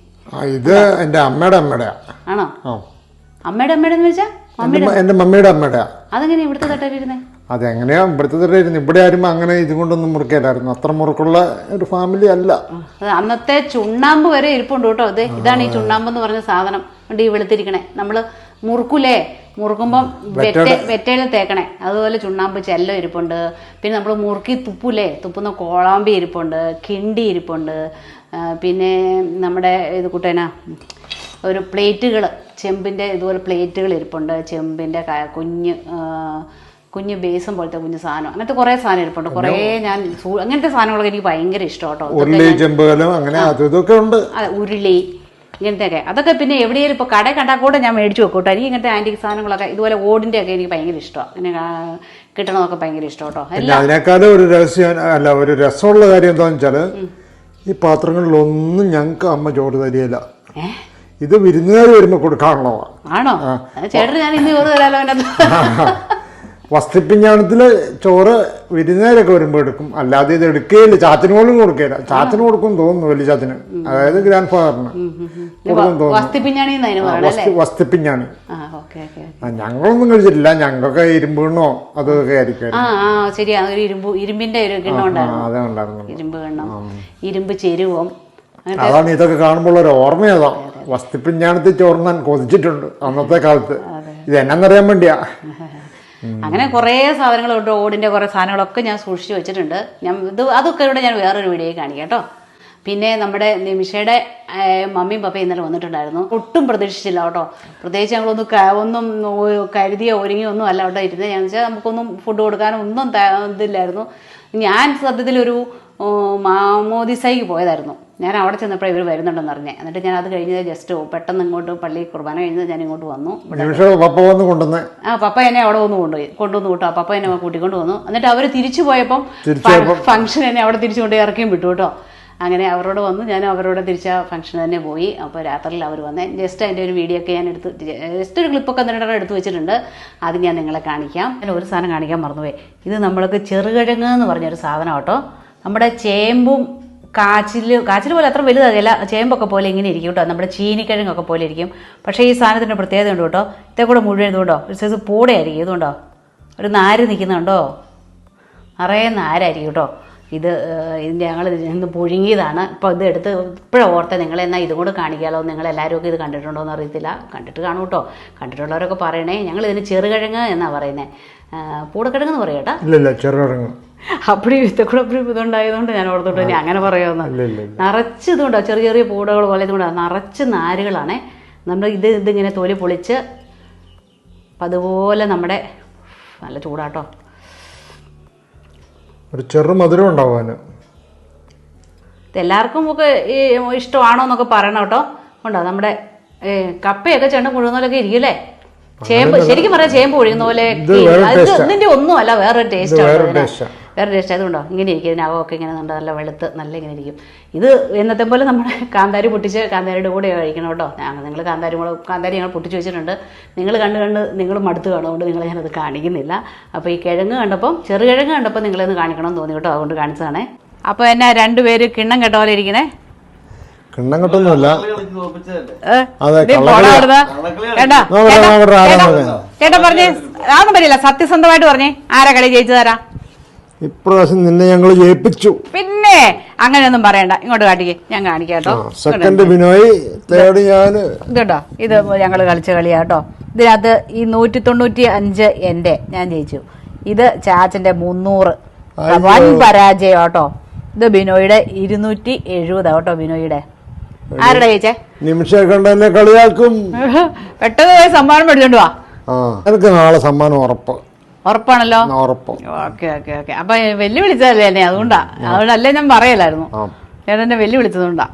ഇത് എന്റെ അമ്മയുടെ അമ്മയുടെ. ആണോ? അമ്മയുടെ അമ്മയുടെ എന്ന് മമ്മിയുടെ അമ്മയുടെയാ അതെങ്ങനെ ഇവിടുത്തെ തട്ടയിലിരുന്നേ അതെങ്ങനെയാ ഇവിടുത്തെ ആയിരുന്നു ഇവിടെ ആരും അങ്ങനെ ഇതുകൊണ്ടൊന്നും മുറുക്കേലായിരുന്നു. അത്ര മുറുക്കുള്ള ഒരു ഫാമിലി അല്ല. അന്നത്തെ ചുണ്ണാമ്പ് വരെ ഇരിപ്പുണ്ട് കേട്ടോ അതെ ഇതാണ് ഈ ചുണ്ണാമ്പ് എന്ന് പറഞ്ഞ സാധനം ഉണ്ട് ഈ വെളുത്തിരിക്കണേ. നമ്മൾ മുറുക്കൂലേ? മുറുക്കുമ്പം വെറ്റ വെറ്റയിൽ തേക്കണേ. അതുപോലെ ചുണ്ണാമ്പ് ചെല്ലം ഇരിപ്പുണ്ട്. പിന്നെ നമ്മൾ മുറുക്കി തുപ്പൂലേ? തുപ്പുന്ന കോളാമ്പി ഇരിപ്പുണ്ട് കിണ്ടി ഇരിപ്പുണ്ട്. പിന്നെ നമ്മുടെ ഇത് കൂട്ടേന ഒരു പ്ലേറ്റുകൾ ചെമ്പിന്റെ ഇതുപോലെ പ്ലേറ്റുകൾ ഇരിപ്പുണ്ട് ചെമ്പിന്റെ കുഞ്ഞ് കുഞ്ഞ് ബേസും പോലത്തെ കുഞ്ഞ് സാധനം അങ്ങനത്തെ കുറേ സാധനം ഇരിപ്പുണ്ട് കുറേ ഞാൻ അങ്ങനത്തെ സാധനങ്ങളൊക്കെ എനിക്ക് ഭയങ്കര ഇഷ്ടം കേട്ടോ ഉരുളി ചെമ്പുകലം അങ്ങനെ അതും ഉരുളി ഇങ്ങനത്തെയൊക്കെ അതൊക്കെ പിന്നെ എവിടെയെങ്കിലും ഇപ്പോൾ കട കണ്ടാൽ കൂടെ ഞാൻ മേടിച്ചു വെക്കും കേട്ടോ എനിക്ക് ഇങ്ങനത്തെ ആന്റിക് സാധനങ്ങളൊക്കെ ഇതുപോലെ ഓടിന്റെ ഒക്കെ എനിക്ക് ഭയങ്കര ഇഷ്ടമാണ് അങ്ങനെ കിട്ടണമൊക്കെ കിട്ടണതൊക്കെ ഭയങ്കര ഇഷ്ടം കേട്ടോ പിന്നെ അതിനേക്കാളും ഒരു രഹസ്യം അല്ല ഒരു രസമുള്ള കാര്യം എന്താണെന്ന് വെച്ചാൽ ഈ പാത്രങ്ങളിലൊന്നും ഞങ്ങൾക്ക് അമ്മ ചോറ് തരികയില്ല. ഇത് വിരുന്നുകാർ വരുമ്പോൾ കൊടുക്കാണല്ലോ ആണോ? ഞാൻ ഇന്ന് ചോറ് തരാലോ അതിനകത്ത് *laughs* വസ്തുപ്പിഞ്ഞാണത്തിൽ ചോറ് വിരുന്നുകാരൊക്കെ വരുമ്പോൾ എടുക്കും. അല്ലാതെ ഇത് എടുക്കുകയില്ല ചാത്തിന് പോലും കൊടുക്കുകയില്ല ചാത്തിന് കൊടുക്കും തോന്നുന്നു വലിയ ചാത്തിന് അതായത് ഗ്രാൻഡ് ഫാദറിന് കൊടുക്കും തോന്നുന്നു. വസ്തിപ്പിഞ്ഞാണി ആ ഞങ്ങളൊന്നും കഴിച്ചിട്ടില്ല. ഞങ്ങൾക്ക് ഇരുമ്പുണ്ണോ അതൊക്കെ ആയിരിക്കും ആ ആ ശരിയാ. ഒരു ഇരുമ്പ് ഇരുമ്പിന്റെ ഒരു കിണ്ണം ഉണ്ടായിരുന്നു. അതേ ഉണ്ടായിരുന്നു ഇരുമ്പ് കിണ്ണം ഇരുമ്പ് ചെരുവം. അതാണ് ഇതൊക്കെ കാണുമ്പോൾ ഒരു ഓർമ്മയതാ. വസ്തുപ്പിഞ്ഞാണത്തിൽ ഞാൻ കൊതിച്ചിട്ടുണ്ട് അന്നത്തെ കാലത്ത്. ഇത് എന്നാന്നറിയാൻ വേണ്ടിയാ. *laughs* അങ്ങനെ കുറേ സാധനങ്ങളുണ്ട്. ഓടിന്റെ കുറേ സാധനങ്ങളൊക്കെ ഞാൻ സൂക്ഷിച്ചു വെച്ചിട്ടുണ്ട്. ഞാൻ ഇത് അതൊക്കെ ഇവിടെ ഞാൻ വേറൊരു വീഡിയോ കാണിക്കാം കേട്ടോ. പിന്നെ നമ്മുടെ നിമിഷയുടെ മമ്മിയും പപ്പയും ഇന്നലെ വന്നിട്ടുണ്ടായിരുന്നു. ഒട്ടും പ്രതീക്ഷിച്ചില്ല കേട്ടോ. പ്രത്യേകിച്ച് ഞങ്ങളൊന്നും ഒന്നും കരുതിയോ ഒരുങ്ങിയോ ഒന്നും അല്ല കേട്ടോ ഇരുന്നത്. ഞാൻ വെച്ചാൽ നമുക്കൊന്നും ഫുഡ് കൊടുക്കാനും ഒന്നും ഇതില്ലായിരുന്നു. ഞാൻ സത്യത്തിലൊരു ഒരു മാമോദിസയ്ക്ക് പോയതായിരുന്നു. ഞാൻ അവിടെ ചെന്നപ്പോൾ ഇവർ വരുന്നുണ്ടെന്ന് അറിഞ്ഞേ. എന്നിട്ട് ഞാൻ അത് കഴിഞ്ഞ് ജസ്റ്റ് പെട്ടെന്ന് ഇങ്ങോട്ട് പള്ളി കുർബാന കഴിഞ്ഞ് ഞാൻ ഇങ്ങോട്ട് വന്നു. പപ്പ വന്ന് കൊണ്ടുവന്ന്. ആ പപ്പ എന്നെ അവിടെ വന്ന് കൊണ്ടുപോയി. കൊണ്ടുവന്ന് വിട്ടു. പപ്പ എന്നെ കൂട്ടിക്കൊണ്ട് വന്നു. എന്നിട്ട് അവർ തിരിച്ചു പോയപ്പം ഫംഗ്ഷൻ എന്നെ അവിടെ തിരിച്ചു കൊണ്ട് ഇറക്കിയും വിട്ടു കേട്ടോ. അങ്ങനെ അവരോട് വന്നു. ഞാൻ അവരോട് തിരിച്ച ഫംഗ്ഷൻ തന്നെ പോയി. അപ്പോൾ രാത്രിയിൽ അവർ വന്നേ. ജസ്റ്റ് അതിന്റെ ഒരു വീഡിയോ ഒക്കെ ഞാൻ എടുത്ത് ജസ്റ്റ് ഒരു ക്ലിപ്പൊക്കെ എന്നിട്ട് എടുത്ത് വെച്ചിട്ടുണ്ട്. അത് ഞാൻ നിങ്ങളെ കാണിക്കാം. ഞാൻ ഒരു സാധനം കാണിക്കാൻ മറന്നുപോയി. ഇത് നമ്മൾക്ക് ചെറുകിഴങ്ങ് എന്ന് പറഞ്ഞൊരു സാധനം കേട്ടോ നമ്മുടെ ചേമ്പും കാച്ചിൽ കാച്ചിൽ പോലെ അത്ര വലുതാകില്ല ചേമ്പൊക്കെ പോലെ ഇങ്ങനെ ഇരിക്കും കേട്ടോ. നമ്മുടെ ചീനിക്കിഴങ്ങൊക്കെ പോലെ ഇരിക്കും. പക്ഷേ ഈ സാധനത്തിന്റെ പ്രത്യേകത ഉണ്ട് കേട്ടോ. ഇതേ കൂടെ മുഴുവൻ ഇതുകൊണ്ടോ ഒരു സൈസ് പൂടയായിരിക്കും. ഇതുകൊണ്ടോ ഒരു നാര് നിൽക്കുന്നുണ്ടോ? നിറയെ നാരായിരിക്കും കേട്ടോ. ഇത് ഇതിന്റെ ഞങ്ങൾ ഇന്ന് പുഴുങ്ങിയതാണ്. ഇപ്പോൾ ഇത് എടുത്ത് ഇപ്പോഴും ഓർത്തെ നിങ്ങൾ എന്നാൽ ഇതും കൂടെ കാണിക്കാമല്ലോ നിങ്ങൾ എല്ലാവരും ഒക്കെ ഇത് കണ്ടിട്ടുണ്ടോ എന്ന് അറിയത്തില്ല. കണ്ടിട്ട് കാണും കേട്ടോ കണ്ടിട്ടുള്ളവരൊക്കെ പറയണേ ഞങ്ങൾ ഇതിന് ചെറുകിഴങ്ങ് എന്നാണ് പറയുന്നത് പൂടക്കിഴങ്ങ് എന്ന് പറയട്ടെ കേട്ടോ. ഇല്ല ചെറുകിഴങ്ങ്. അപ്പടി ഇതുണ്ടായതുകൊണ്ട് ഞാൻ ഓർത്തോട്ട് ഇനി അങ്ങനെ പറയാമെന്ന് നിറച്ച് ഇതുകൊണ്ടോ ചെറിയ ചെറിയ പൂടകൾ പോലെ ഇതുകൊണ്ടാണ് നിറച്ച് നാരുകളാണേ. നമ്മൾ ഇത് ഇതിങ്ങനെ തൊലി പൊളിച്ച് അപ്പം അതുപോലെ നമ്മുടെ നല്ല ചൂടാട്ടോ. ഒരു ചെറു മധുരം ഉണ്ടാവും അതിന്. എല്ലാവർക്കും ഒക്കെ ഈ ഇഷ്ടമാണോ എന്നൊക്കെ പറയണം കേട്ടോ. ഉണ്ടോ നമ്മുടെ കപ്പയൊക്കെ ചെണ്ട മുഴുകുന്നതിലൊക്കെ ഇരിക്കില്ലേ? ചേമ്പ് ശരിക്കും പറയാം ചേമ്പ് ഒഴിയുന്ന പോലെ. ഇതിന്റെ ഒന്നും അല്ല വേറൊരു ടേസ്റ്റ് ആണ്. വേറെ ടേസ്റ്റ് അതുകൊണ്ടോ ഇങ്ങനെ ഇരിക്കും ഇതിനകമൊക്കെ ഇങ്ങനെ ഉണ്ട് നല്ല വെളുത്ത് നല്ല ഇങ്ങനെ ഇരിക്കും ഇത് എന്നത്തെ പോലെ നമ്മുടെ കാന്താരി പൊട്ടിച്ച് കാന്താരിയുടെ കൂടെ കഴിക്കണം കേട്ടോ. നിങ്ങൾ കാന്താരി മുളക് കാന്താരി ഞങ്ങൾ പൊട്ടിച്ച് വെച്ചിട്ടുണ്ട്. നിങ്ങൾ കണ്ട് കണ്ട് നിങ്ങൾ മടുത്ത് കാണും അതുകൊണ്ട് നിങ്ങൾ ഞാനത് കാണിക്കുന്നില്ല. അപ്പോൾ ഈ കിഴങ്ങ് കണ്ടപ്പം ചെറുകിഴങ്ങ് കണ്ടപ്പോൾ നിങ്ങളെന്ന് കാണിക്കണമെന്ന് തോന്നി കേട്ടോ അതുകൊണ്ട് കാണിച്ചതാണേ. അപ്പോൾ എന്നാ രണ്ടുപേര് കിണ്ണം കേട്ട പോലെ ഇരിക്കണേ? കിണ്ണം? ചേട്ടാ പറഞ്ഞേ? അതൊന്നും പറയില്ല സത്യസന്ധമായിട്ട് പറഞ്ഞേ. ആരാ കളി ജയിച്ചു തരാ ഇപ്രാവശ്യം നിന്നെ ഞങ്ങൾ ജയിപ്പിച്ചു. പിന്നെ അങ്ങനെയൊന്നും പറയണ്ട. ഇങ്ങോട്ട് കാട്ടിക്കേ. ഞാൻ കാണിക്കാട്ടോ സെക്കൻഡ് ബിനോയ് തേർഡ് ഞാൻ. ഇത് കേട്ടോ ഇത് ഞങ്ങൾ കളിച്ച കളിയാട്ടോ ഇതിനകത്ത് ഈ നൂറ്റി തൊണ്ണൂറ്റി അഞ്ച് എന്റെ ഞാൻ ജയിച്ചു. ഇത് ചാച്ചന്റെ മുന്നൂറ്. വൻ പരാജയം കേട്ടോ. ഇത് ബിനോയുടെ ഇരുന്നൂറ്റി എഴുപത് കേട്ടോ ബിനോയുടെ ആരുടെ ജയിച്ചേ? നിമിഷ കണ്ട കളിയാക്കും. *laughs* പെട്ടെന്ന് സമ്മാനം മേടിച്ചോണ്ട് വാ. എനിക്ക് നാളെ സമ്മാനം ഉറപ്പ്. ഉറപ്പാണല്ലോ? Okay okay okay. അപ്പൊ വെല്ലുവിളിച്ചതല്ലേ എന്നെ? അതുകൊണ്ടാ. അതുകൊണ്ടല്ലേ ഞാൻ പറയലായിരുന്നു. ചേട്ടന്റെ ചേട്ടനെ വെല്ലുവിളിച്ചതുകൊണ്ടാ.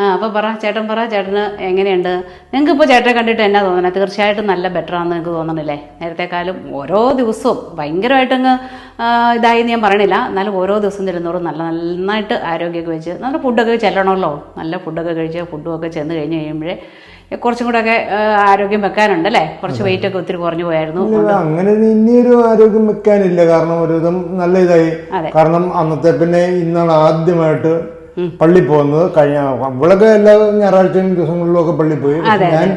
ആ. അപ്പൊ പറ ചേട്ടൻ പറ ചേട്ടന് എങ്ങനെയുണ്ട്? നിങ്ങൾക്ക് ഇപ്പോൾ ചേട്ടനെ കണ്ടിട്ട് എന്നാ തോന്നുന്നത് തീർച്ചയായിട്ടും നല്ല ബെറ്റർ ആണെന്ന് നിങ്ങൾക്ക് തോന്നണില്ലേ? നേരത്തെക്കാളും ഓരോ ദിവസവും ഭയങ്കരമായിട്ടങ്ങ് അങ്ങ് ഇതായി ഞാൻ പറയണില്ല. എന്നാലും ഓരോ ദിവസം ചെല്ലുന്നവരും നല്ല നന്നായിട്ട് ആരോഗ്യമൊക്കെ വെച്ച് നല്ല ഫുഡൊക്കെ ചെല്ലണമല്ലോ? നല്ല ഫുഡൊക്കെ കഴിച്ച് ഫുഡും ഒക്കെ ചെന്ന് കഴിഞ്ഞ് കഴിയുമ്പോഴേ കുറച്ചും കൂടെ ഒക്കെ ആരോഗ്യം വെക്കാനുണ്ട് അല്ലേ? കുറച്ച് വെയിറ്റ് ഒക്കെ ഒത്തിരി കുറഞ്ഞു പോയായിരുന്നു. അങ്ങനെ ഇനിയൊരു ആരോഗ്യം വെക്കാനില്ല. കാരണം ഒരു വിധം നല്ല ഇതായി. കാരണം അന്നത്തെ പിന്നെ ഇന്നാണ് ആദ്യമായിട്ട് പള്ളി പോകുന്നത്. കഴിഞ്ഞ ഇവളൊക്കെ എല്ലാ ഞായറാഴ്ചയും ദിവസങ്ങളിലും ഒക്കെ പള്ളി പോയി. ഞാൻ.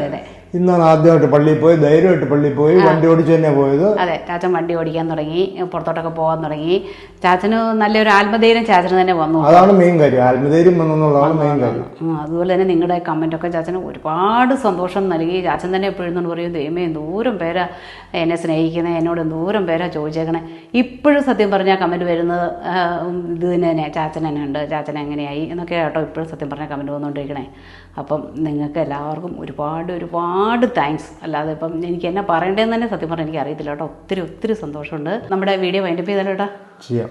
ഇന്നാണ് ആദ്യമായിട്ട് പള്ളിയിൽ പോയി ധൈര്യമായിട്ട് പള്ളിയിൽ പോയി വണ്ടി ഓടിച്ച് തന്നെ പോയത്. അതെ ചാച്ചൻ വണ്ടി ഓടിക്കാൻ തുടങ്ങി പുറത്തോട്ടൊക്കെ പോകാൻ തുടങ്ങി. ചാച്ചന് നല്ലൊരു ആത്മധൈര്യം ചാച്ചന് തന്നെ വന്നു. അതാണ് മെയിൻ കാര്യം. ആത്മധൈര്യം വന്നെന്നുള്ളതാണ് മെയിൻ കാര്യം. അതുപോലെ തന്നെ നിങ്ങളുടെ കമന്റൊക്കെ ചാച്ചന് ഒരുപാട് സന്തോഷം നൽകി. ചാച്ചൻ തന്നെ എപ്പോഴും പറയും ദൈവമേ ദൂരം പേരാ എന്നെ സ്നേഹിക്കുന്നത് എന്നോട് ദൂരം പേരാ ചോദിച്ചേക്കണേ. ഇപ്പോഴും സത്യം പറഞ്ഞാൽ കമന്റ് വരുന്നത് ഇത് തന്നെ തന്നെ ചാച്ചൻ തന്നെ ഉണ്ട് ചാച്ചൻ എങ്ങനെയായി എന്നൊക്കെ കേട്ടോ ഇപ്പോഴും സത്യം പറഞ്ഞാൽ കമന്റ് വന്നുകൊണ്ടിരിക്കണേ. അപ്പം നിങ്ങൾക്ക് എല്ലാവർക്കും ഒരുപാട് ഒരുപാട് താങ്ക്സ് അല്ലാതെ ഇപ്പം എനിക്ക് എന്നെ പറയേണ്ടതെന്ന് തന്നെ സത്യം പറഞ്ഞാൽ എനിക്ക് അറിയത്തില്ല കേട്ടോ. ഒത്തിരി ഒത്തിരി സന്തോഷമുണ്ട്. നമ്മുടെ വീഡിയോ വൈൻഡപ്പ് ചെയ്താലോ കേട്ടോ ചെയ്യാം.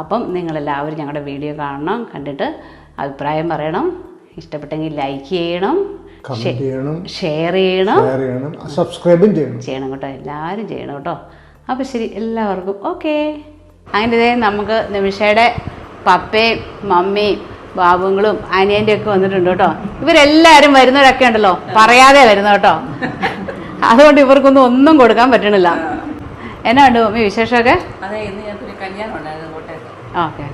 അപ്പം നിങ്ങളെല്ലാവരും ഞങ്ങളുടെ വീഡിയോ കാണണം കണ്ടിട്ട് അഭിപ്രായം പറയണം. ഇഷ്ടപ്പെട്ടെങ്കിൽ ലൈക്ക് ചെയ്യണം കമന്റ് ചെയ്യണം ഷെയർ ചെയ്യണം. ഷെയർ ചെയ്യണം സബ്സ്ക്രൈബും ചെയ്യണം. ചെയ്യണം കേട്ടോ. എല്ലാവരും ചെയ്യണം കേട്ടോ. അപ്പോൾ ശരി എല്ലാവർക്കും ഓക്കെ അങ്ങനെ നമുക്ക് നിമിഷയുടെ പപ്പയും മമ്മിയും ബാബുങ്ങളും അനിയന്റെ ഒക്കെ വന്നിട്ടുണ്ട് കേട്ടോ. ഇവരെല്ലാവരും വരുന്നവരൊക്കെ ഉണ്ടല്ലോ. പറയാതെ വരുന്ന കേട്ടോ. അതുകൊണ്ട് ഇവർക്കൊന്നും ഒന്നും കൊടുക്കാൻ പറ്റണില്ല. എന്നാ ഉണ്ട് മമ്മി വിശേഷമൊക്കെ? ഓക്കെ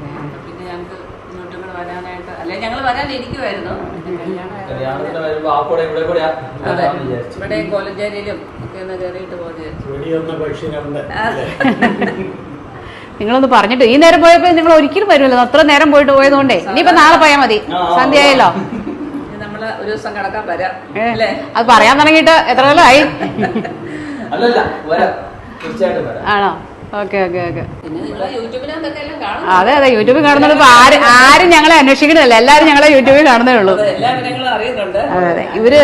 ഞങ്ങൾ വരാനിരിക്കുമായിരുന്നു ഇവിടെ കോലഞ്ചേരിയിലും ഒക്കെ ഒന്ന് കയറിയിട്ട് പോകുന്നു വെടിയൊന്ന പക്ഷിനുണ്ട് *laughs* നിങ്ങളൊന്ന് പറഞ്ഞിട്ട് ഈ നേരം പോയപ്പോ നിങ്ങൾ ഒരിക്കലും വരുമല്ലോ. അത്ര നേരം പോയിട്ട് പോയതുകൊണ്ടേ. ഇനിയിപ്പോ നാളെ പോയാൽ മതി. സന്ധ്യയായല്ലോ. നമ്മൾ ഒരു ദിവസം കടക്കാൻ വരാം. അല്ലേ? അത് പറയാൻ തുടങ്ങിയിട്ട് എത്ര കൊല്ലമായി അല്ലല്ല വരാം. തീർച്ചയായിട്ടും വരാം. ആണോ? Okay okay okay. അതെ അതെ. യൂട്യൂബിൽ കാണുന്നത് ഇപ്പൊ ആരും ആരും ഞങ്ങളെ അന്വേഷിക്കണില്ല എല്ലാരും ഞങ്ങളെ യൂട്യൂബിൽ കാണുന്നേ ഉള്ളൂ. അതെ, അതെ ഇവർ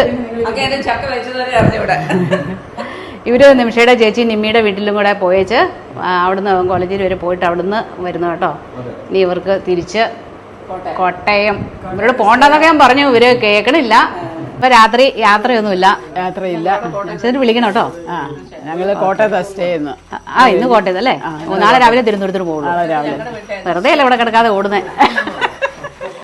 ചക്ക വെച്ചതല്ലേ അറിഞ്ഞൂടെ. *laughs* ഇവർ നിമിഷയുടെ ചേച്ചി നിമ്മിയുടെ വീട്ടിലും കൂടെ പോയേച്ച് അവിടുന്ന് കോളേജിൽ വരെ പോയിട്ട് അവിടുന്ന് വരുന്നു കേട്ടോ. ഇനി ഇവർക്ക് തിരിച്ച് കോട്ടയം. ഇവരോട് പോണ്ടെന്നൊക്കെ ഞാൻ പറഞ്ഞു ഇവർ കേൾക്കണില്ല ഇപ്പൊ രാത്രി യാത്രയൊന്നുമില്ല. യാത്രയില്ല. എന്നിട്ട് വിളിക്കണം കേട്ടോ. ഞങ്ങൾ കോട്ടയത്ത് സ്റ്റേ ചെയ്യുന്നു. ആ ഇന്ന് കോട്ടയത്ത് അല്ലേ നാളെ രാവിലെ തിരുവനന്തപുരത്തിന് പോകും വെറുതെ അല്ല ഇവിടെ കിടക്കാതെ ഓടുന്നേ?